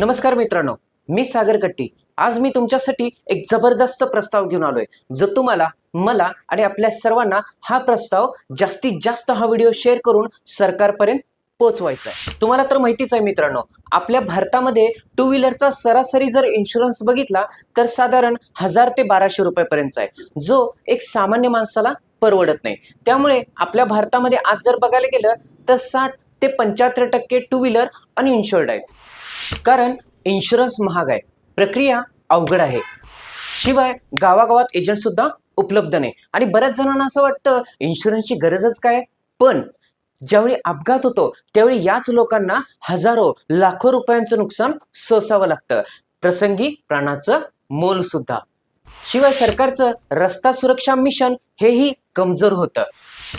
नमस्कार मित्रांनो मी सागर कट्टी. आज मी तुमच्यासाठी एक जबरदस्त प्रस्ताव घेऊन आलोय. जर तुम्हाला मला आणि आपल्या सर्वांना हा प्रस्ताव जास्तीत जास्त हा व्हिडिओ शेअर करून सरकारपर्यंत पोहोचवायचा आहे तुम्हाला तर माहितीच आहे मित्रांनो आपल्या भारतामध्ये टू व्हीलरचा सरासरी जर इन्शुरन्स बघितला तर साधारण हजार ते बाराशे रुपयापर्यंतचा आहे जो एक सामान्य माणसाला परवडत नाही. त्यामुळे आपल्या भारतामध्ये आज जर बघायला गेलं तर साठ ते पंच्याहत्तर टक्के टू व्हीलर अनइन्शुअर्ड आहे कारण इन्शुरन्स महाग आहे. प्रक्रिया अवघड आहे. शिवाय गावागावात एजंट सुद्धा उपलब्ध नाही. आणि बऱ्याच जणांना असं वाटतं इन्शुरन्सची गरजच काय? पण ज्यावेळी अपघात होतो त्यावेळी याच लोकांना हजारो लाखो रुपयांचं नुकसान सोसावं लागतं. प्रसंगी प्राणाचं मोल सुद्धा. शिवाय सरकारचं रस्ता सुरक्षा मिशन हेही कमजोर होतं.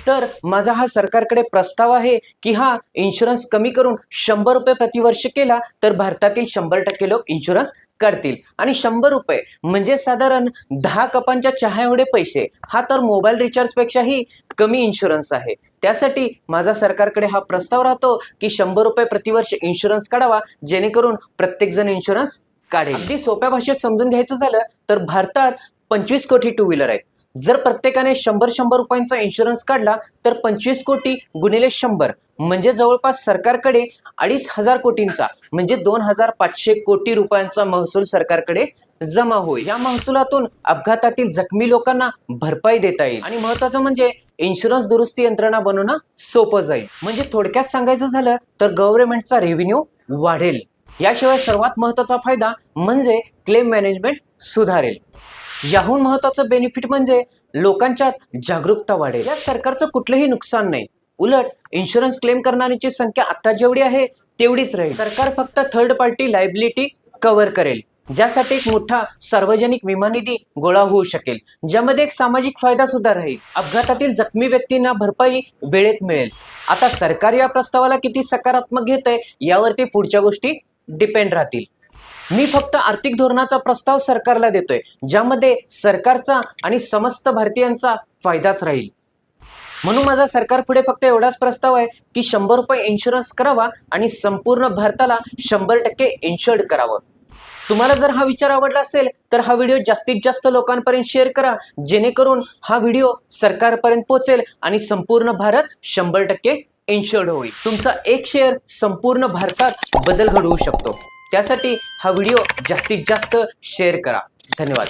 तर माझा हा सरकारकडे प्रस्ताव आहे की हा इन्शुरन्स कमी करून शंभर रुपये प्रतिवर्ष केला तर भारतातील शंभर टक्के लोक इन्शुरन्स काढतील आणि शंभर रुपये म्हणजे साधारण दहा कपांच्या चहा एवढे पैसे. हा तर मोबाईल रिचार्जपेक्षाही कमी इन्शुरन्स आहे. त्यासाठी माझा सरकारकडे हा प्रस्ताव राहतो की शंभर रुपये प्रतिवर्ष इन्शुरन्स काढावा जेणेकरून प्रत्येकजण इन्शुरन्स काढेल. अगदी सोप्या भाषेत समजून घ्यायचं झालं तर भारतात पंचवीस कोटी टू व्हीलर आहेत. जर प्रत्येकाने शंभर शंभर रुपयांचा इन्शुरन्स काढला तर पंचवीस कोटी गुणिले शंभर. म्हणजे जवळपास सरकारकडे अडीच हजार कोटींचा म्हणजे दोन हजार पाचशे कोटी रुपयांचा महसूल सरकारकडे जमा होईल. या महसुलातून अपघातातील जखमी लोकांना भरपाई देता येईल. आणि महत्वाचं म्हणजे इन्शुरन्स दुरुस्ती यंत्रणा बनवणं सोपं जाईल. म्हणजे थोडक्यात सांगायचं झालं तर गव्हर्नमेंटचा रेव्हेन्यू वाढेल. याशिवाय सर्वात महत्त्वाचा फायदा म्हणजे क्लेम मॅनेजमेंट सुधारेल. याहून महत्वाचं बेनिफिट म्हणजे लोकांच्यात जागरूकता वाढेल. या सरकारचं कुठलंही नुकसान नाही. उलट इन्शुरन्स क्लेम करणाऱ्यांची संख्या आता जेवढी आहे तेवढीच राहील. सरकार फक्त थर्ड पार्टी लायबिलिटी कव्हर करेल. ज्यासाठी एक मोठा सार्वजनिक विमा निधी गोळा होऊ शकेल. ज्यामध्ये एक सामाजिक फायदा सुद्धा राहील. अपघातातील जखमी व्यक्तींना भरपाई वेळेत मिळेल. आता सरकार या प्रस्तावाला किती सकारात्मक घेत आहे यावरती पुढच्या गोष्टी डिपेंड राहतील. मी फक्त आर्थिक धोरणाचा प्रस्ताव सरकारला देतोय ज्यामध्ये सरकारचा आणि समस्त भारतीयांचा फायदाच राहील. म्हणून माझा सरकार पुढे फक्त एवढाच प्रस्ताव आहे की शंभर रुपये इन्शुरन्स करावा आणि संपूर्ण भारताला शंभर टक्के इन्शुर्ड करावं. तुम्हाला जर हा विचार आवडला असेल तर हा व्हिडिओ जास्तीत जास्त लोकांपर्यंत शेअर करा जेणेकरून हा व्हिडिओ सरकारपर्यंत पोहोचेल आणि संपूर्ण भारत शंभर टक्के इन्शुर्ड होईल. तुमचा एक शेअर संपूर्ण भारतात बदल घडवू शकतो. त्यासाठी हा व्हिडिओ जास्तीत जास्त शेअर करा. धन्यवाद.